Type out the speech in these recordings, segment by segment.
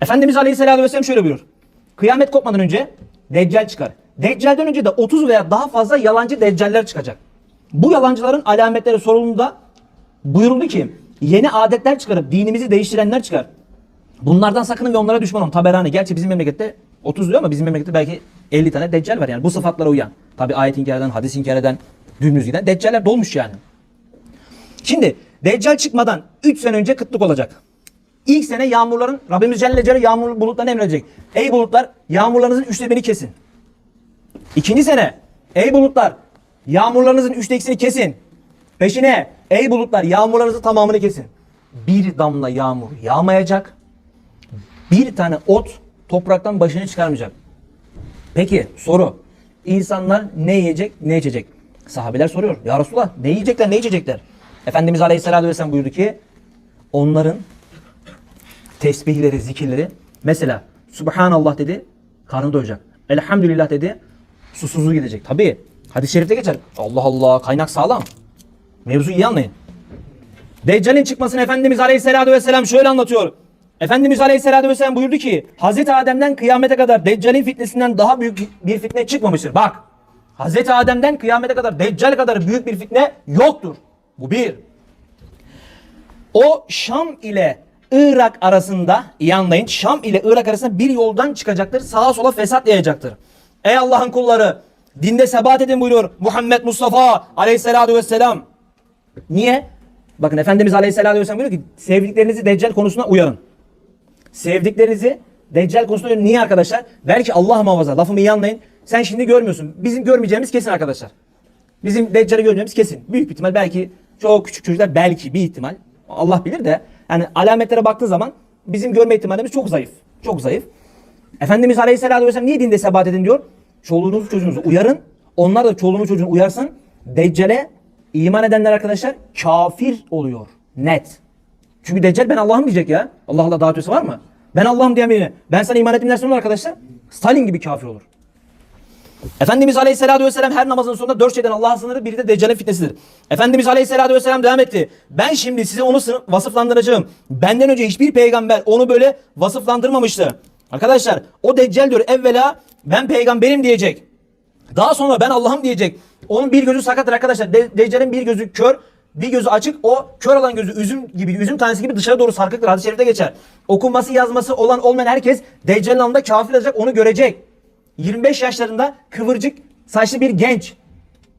Efendimiz Aleyhisselatü Vesselam şöyle buyuruyor. Kıyamet kopmadan önce Deccal çıkar. Deccal'den önce de 30 veya daha fazla yalancı Deccaller çıkacak. Bu yalancıların alametleri sorulduğunda buyuruldu ki yeni adetler çıkarıp dinimizi değiştirenler çıkar. Bunlardan sakının ve onlara düşman olun. Taberani. Gerçi bizim memlekette 30 diyor ama bizim memlekette belki 50 tane deccal var yani. Bu sıfatlara uyan. Tabi ayet inkar eden, hadis inkar eden, dümdüz giden deccaller dolmuş yani. Şimdi deccal çıkmadan 3 sene önce kıtlık olacak. İlk sene yağmurların Rabbimiz Celle Celle yağmur bulutlarını emredecek. Ey bulutlar yağmurlarınızın üçte birini kesin. İkinci sene ey bulutlar yağmurlarınızın üçte ikisini kesin. Peşine ey bulutlar yağmurlarınızın tamamını kesin. Bir damla yağmur yağmayacak. Bir tane ot topraktan başını çıkarmayacak. Peki soru. İnsanlar ne yiyecek ne içecek? Sahabeler soruyor. Ya Resulallah ne yiyecekler ne içecekler? Efendimiz Aleyhisselatü Vesselam buyurdu ki onların tesbihleri, zikirleri mesela Subhanallah dedi karnı doyacak. Elhamdülillah dedi susuzluğu gidecek. Tabi hadis-i şerifte geçer. Allah Allah kaynak sağlam. Mevzuyu iyi anlayın. Deccal'in çıkmasını Efendimiz Aleyhisselatü Vesselam şöyle anlatıyor. Efendimiz Aleyhisselatü Vesselam buyurdu ki Hazreti Adem'den kıyamete kadar Deccal'in fitnesinden daha büyük bir fitne çıkmamıştır. Bak Hazreti Adem'den kıyamete kadar Deccal kadar büyük bir fitne yoktur. Bu bir. O Şam ile Irak arasında iyi anlayın Şam ile Irak arasında bir yoldan çıkacaktır. Sağa sola fesat yayacaktır. Ey Allah'ın kulları dinde sebat edin buyuruyor Muhammed Mustafa aleyhissalatu vesselam. Niye? Bakın Efendimiz aleyhissalatu vesselam buyuruyor ki sevdiklerinizi deccal konusuna uyarın. Sevdiklerinizi deccal konusuna uyarın. Niye arkadaşlar? Belki Allah muhafaza lafımı iyi anlayın. Sen şimdi görmüyorsun. Bizim görmeyeceğimiz kesin arkadaşlar. Bizim Deccal'i görmeyeceğimiz kesin. Büyük bir ihtimal belki çok küçük çocuklar belki bir ihtimal. Allah bilir de yani alametlere baktığı zaman bizim görme ihtimalimiz çok zayıf. Çok zayıf. Efendimiz Aleyhisselatü Vesselam niye dinde sebat edin diyor? Çoluğunuzu çocuğunuzu uyarın. Onlar da çoluğunu çocuğunu uyarsın. Deccale iman edenler arkadaşlar kafir oluyor. Net. Çünkü Deccal ben Allah'ım diyecek ya. Allah Allah daha ötesi var mı? Ben Allah'ım diyen birine ben sana iman ettim olur arkadaşlar? Stalin gibi kafir olur. Efendimiz Aleyhisselatü Vesselam her namazın sonunda dört şeyden Allah'a sınırır. Biri de Deccal'in fitnesidir. Efendimiz Aleyhisselatü Vesselam devam etti. Ben şimdi size onu vasıflandıracağım. Benden önce hiçbir peygamber onu böyle vasıflandırmamıştı. Arkadaşlar o Deccal diyor evvela ben peygamberim diyecek. Daha sonra ben Allah'ım diyecek. Onun bir gözü sakattır arkadaşlar. De- Deccal'in bir gözü kör, bir gözü açık. O kör olan gözü üzüm gibi, üzüm tanesi gibi dışarı doğru sarkıktır. Hadis-i şerifte geçer. Okunması yazması olan olmayan herkes Deccal'in alnında kafir olacak onu görecek. 25 yaşlarında kıvırcık saçlı bir genç.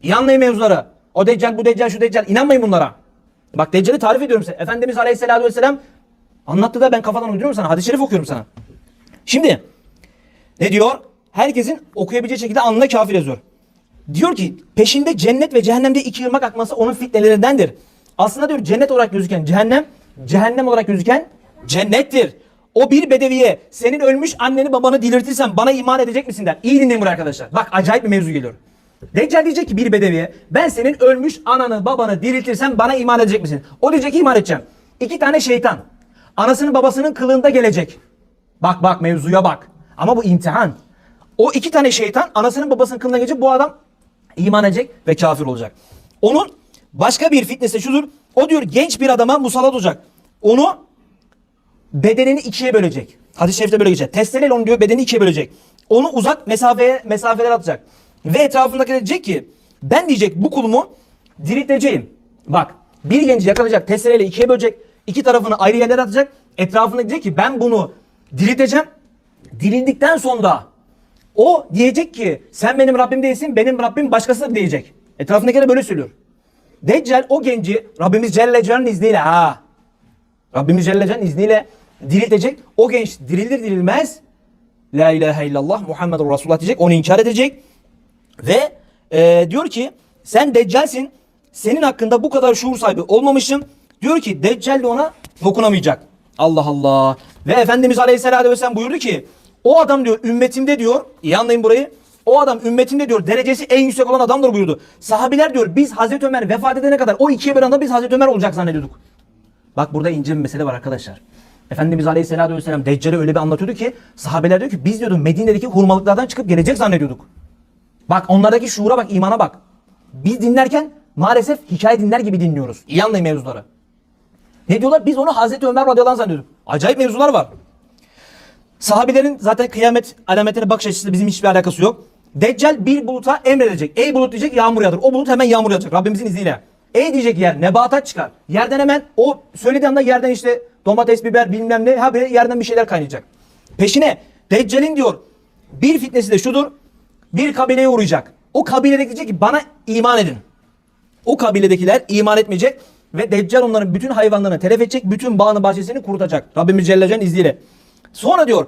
İyi anlayın mevzuları. O deccal, bu deccal, şu deccal. İnanmayın bunlara. Bak deccali tarif ediyorum size. Efendimiz Aleyhisselatü Vesselam anlattı da ben kafadan uyduruyorum sana. Hadis-i şerif okuyorum sana. Şimdi ne diyor? Herkesin okuyabileceği şekilde alnına kafir yazıyor. Diyor ki peşinde cennet ve cehennemde iki ırmak akması onun fitnelerindendir. Aslında diyor cennet olarak gözüken cehennem, cehennem olarak gözüken cennettir. O bir bedeviye senin ölmüş anneni babanı diriltirsen bana iman edecek misin der. İyi dinleyin buraya arkadaşlar. Bak acayip bir mevzu geliyor. Deccal diyecek ki bir bedeviye ben senin ölmüş ananı babanı diriltirsem bana iman edecek misin? O diyecek ki iman edeceğim. İki tane şeytan anasının babasının kılığında gelecek. Bak bak mevzuya bak. Ama bu imtihan. O iki tane şeytan anasının babasının kılığına gelecek bu adam iman edecek ve kafir olacak. Onun başka bir fitnesi şudur. O diyor genç bir adama musallat olacak. Onu bedenini ikiye bölecek. Hadis-i şerifte böyle geçer. Testereyle onu diyor bedenini ikiye bölecek. Onu uzak mesafeye mesafeler atacak. Ve etrafındaki diyecek ki ben diyecek bu kulumu dirilteceğim. Bak bir genci yakalayacak testereyle ikiye bölecek. iki tarafını ayrı yerlere atacak. Etrafında diyecek ki ben bunu dirilteceğim. Dirildikten sonra o diyecek ki sen benim Rabbim değilsin benim Rabbim başkasıdır diyecek. Etrafındakiler böyle söylüyor. Deccal o genci Rabbimiz Celle Celle'nin izniyle ha Rabbimiz Celle Celle'nin izniyle diriltecek. O genç dirilir dirilmez La ilahe illallah Muhammedur Resulullah diyecek. Onu inkar edecek. Ve e, diyor ki sen Deccal'sin. Senin hakkında bu kadar şuur sahibi olmamışım. Diyor ki Deccal de ona dokunamayacak. Allah Allah. Ve Efendimiz Aleyhisselatü Vesselam buyurdu ki o adam diyor ümmetimde diyor iyi anlayın burayı. O adam ümmetimde diyor derecesi en yüksek olan adamdır buyurdu. Sahabiler diyor biz Hazreti Ömer vefat edene kadar o ikiye bir anda biz Hazreti Ömer olacak zannediyorduk. Bak burada ince bir mesele var arkadaşlar. Efendimiz Aleyhisselatü Vesselam Deccal'e öyle bir anlatıyordu ki sahabeler diyor ki biz diyordu Medine'deki hurmalıklardan çıkıp gelecek zannediyorduk. Bak onlardaki şuura bak imana bak. Biz dinlerken maalesef hikaye dinler gibi dinliyoruz. İyi anlayın mevzuları. Ne diyorlar? Biz onu Hazreti Ömer radıyallahu anh zannediyorduk. Acayip mevzular var. Sahabilerin zaten kıyamet alametine bakış açısı bizim hiçbir alakası yok. Deccal bir buluta emredecek. Ey bulut diyecek yağmur yağdır. O bulut hemen yağmur yağacak Rabbimizin izniyle. Ey diyecek yer nebatat çıkar. Yerden hemen o söylediği anda yerden işte domates, biber bilmem ne habire yerden bir şeyler kaynayacak. Peşine Deccal'in diyor bir fitnesi de şudur. Bir kabileye uğrayacak. O kabiledeki diyecek ki bana iman edin. O kabiledekiler iman etmeyecek ve Deccal onların bütün hayvanlarını telef edecek, bütün bağını bahçesini kurutacak. Rabbimiz Celle Celle'nin izniyle. Sonra diyor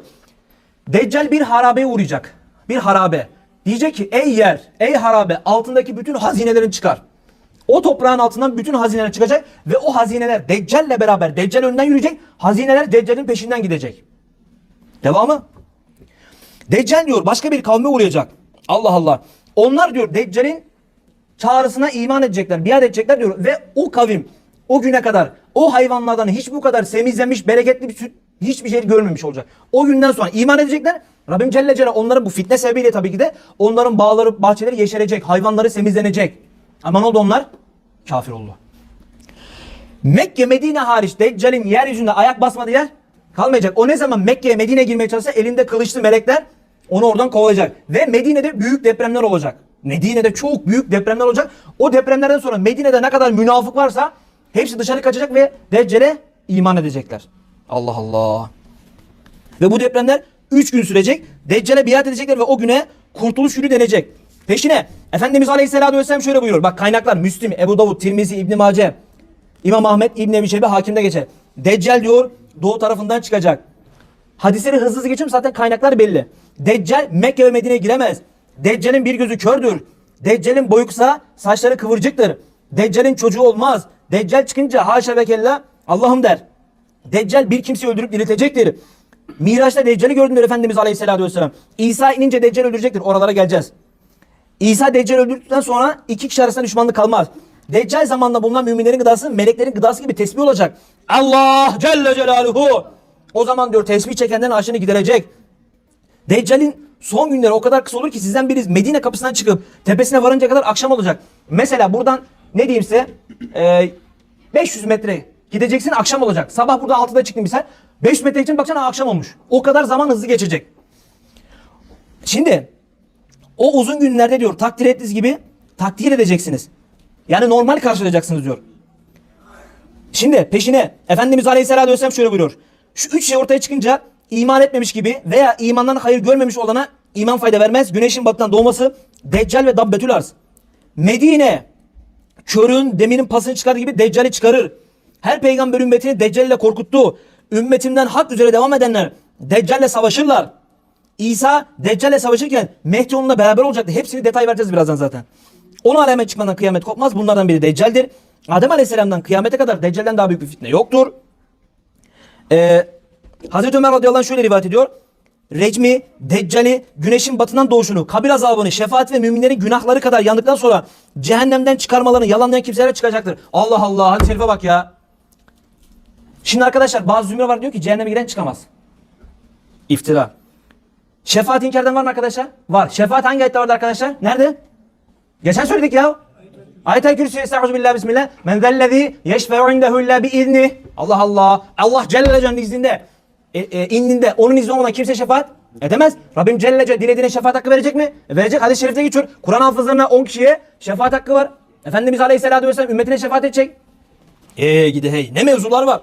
Deccal bir harabeye uğrayacak. Bir harabe. Diyecek ki ey yer, ey harabe altındaki bütün hazinelerin çıkar. O toprağın altından bütün hazineler çıkacak ve o hazineler Deccal'le beraber Deccal önden yürüyecek. Hazineler Deccal'in peşinden gidecek. Devamı. Deccal diyor başka bir kavme uğrayacak. Allah Allah. Onlar diyor Deccal'in çağrısına iman edecekler, biat edecekler diyor. Ve o kavim o güne kadar o hayvanlardan hiç bu kadar semizlenmiş, bereketli bir süt hiçbir şey görmemiş olacak. O günden sonra iman edecekler. Rabbim Celle Celle onların bu fitne sebebiyle tabii ki de onların bağları, bahçeleri yeşerecek, hayvanları semizlenecek. Ama ne oldu onlar? Kafir oldu. Mekke, Medine hariç Deccal'in yeryüzünde ayak basmadığı yer kalmayacak. O ne zaman Mekke'ye, Medine'ye girmeye çalışsa elinde kılıçlı melekler onu oradan kovacak. Ve Medine'de büyük depremler olacak. Medine'de çok büyük depremler olacak. O depremlerden sonra Medine'de ne kadar münafık varsa hepsi dışarı kaçacak ve Deccal'e iman edecekler. Allah Allah. Ve bu depremler 3 gün sürecek. Deccal'e biat edecekler ve o güne kurtuluş günü denecek. Peşine Efendimiz Aleyhisselatü Vesselam şöyle buyuruyor. Bak kaynaklar Müslim, Ebu Davud, Tirmizi, İbn Mace, İmam Ahmet, İbn Ebi Şeybe hakimde geçer. Deccal diyor doğu tarafından çıkacak. Hadisleri hızlı hızlı geçiyorum zaten kaynaklar belli. Deccal Mekke ve Medine'ye giremez. Deccal'in bir gözü kördür. Deccal'in boyu saçları kıvırcıktır. Deccal'in çocuğu olmaz. Deccal çıkınca haşa ve kella Allah'ım der. Deccal bir kimseyi öldürüp diriltecektir. Miraç'ta Deccal'i gördüm diyor Efendimiz Aleyhisselatü Vesselam. İsa inince Deccal öldürecektir. Oralara geleceğiz. İsa Deccal öldürdükten sonra iki kişi arasında düşmanlık kalmaz. Deccal zamanında bulunan müminlerin gıdası meleklerin gıdası gibi tesbih olacak. Allah Celle Celaluhu. O zaman diyor tesbih çekenlerin aşını giderecek. Deccal'in son günleri o kadar kısa olur ki sizden biriz Medine kapısından çıkıp tepesine varınca kadar akşam olacak. Mesela buradan ne diyeyim size e, 500 metre gideceksin akşam olacak. Sabah burada 6'da çıktın misal 500 metre için bakacaksın akşam olmuş. O kadar zaman hızlı geçecek. Şimdi o uzun günlerde diyor takdir ettiğiniz gibi takdir edeceksiniz. Yani normal karşılayacaksınız diyor. Şimdi peşine Efendimiz Aleyhisselatü Vesselam şöyle buyuruyor. Şu üç şey ortaya çıkınca iman etmemiş gibi veya imandan hayır görmemiş olana iman fayda vermez. Güneşin batıdan doğması Deccal ve Dabbetül Arz. Medine körün deminin pasını çıkardığı gibi Deccal'i çıkarır. Her peygamber ümmetini Deccal ile korkuttu. Ümmetimden hak üzere devam edenler Deccal ile savaşırlar. İsa Deccal ile savaşırken Mehdi onunla beraber olacaktı. Hepsini detay vereceğiz birazdan zaten. Onu alamet çıkmadan kıyamet kopmaz. Bunlardan biri Deccal'dir. Adem Aleyhisselam'dan kıyamete kadar Deccal'den daha büyük bir fitne yoktur. Ee, Hazreti Ömer radıyallahu şöyle rivayet ediyor. Recmi, Deccali, güneşin batından doğuşunu, kabir azabını, şefaat ve müminlerin günahları kadar yandıktan sonra cehennemden çıkarmalarını yalanlayan kimseler çıkacaktır. Allah Allah hadi şerife bak ya. Şimdi arkadaşlar bazı zümre var diyor ki cehenneme giren çıkamaz. İftira. Şefaat inkardan var mı arkadaşlar? Var. Şefaat hangi ayette vardı arkadaşlar? Nerede? Geçen söyledik ya. Ayet-el Kürsü Estaizu billah bismillah. Men zellezî yeşfe'u indehu illa biizni. Allah Allah. Allah Celle Celle'nin izninde. E, e, indinde onun izni olmadan kimse şefaat edemez. Rabbim Celle Celle dilediğine şefaat hakkı verecek mi? E, verecek. Hadis-i şerifte geçiyor. Kur'an hafızlarına 10 kişiye şefaat hakkı var. Efendimiz Aleyhisselatü Vesselam ümmetine şefaat edecek. Eee gidi hey. Ne mevzular var.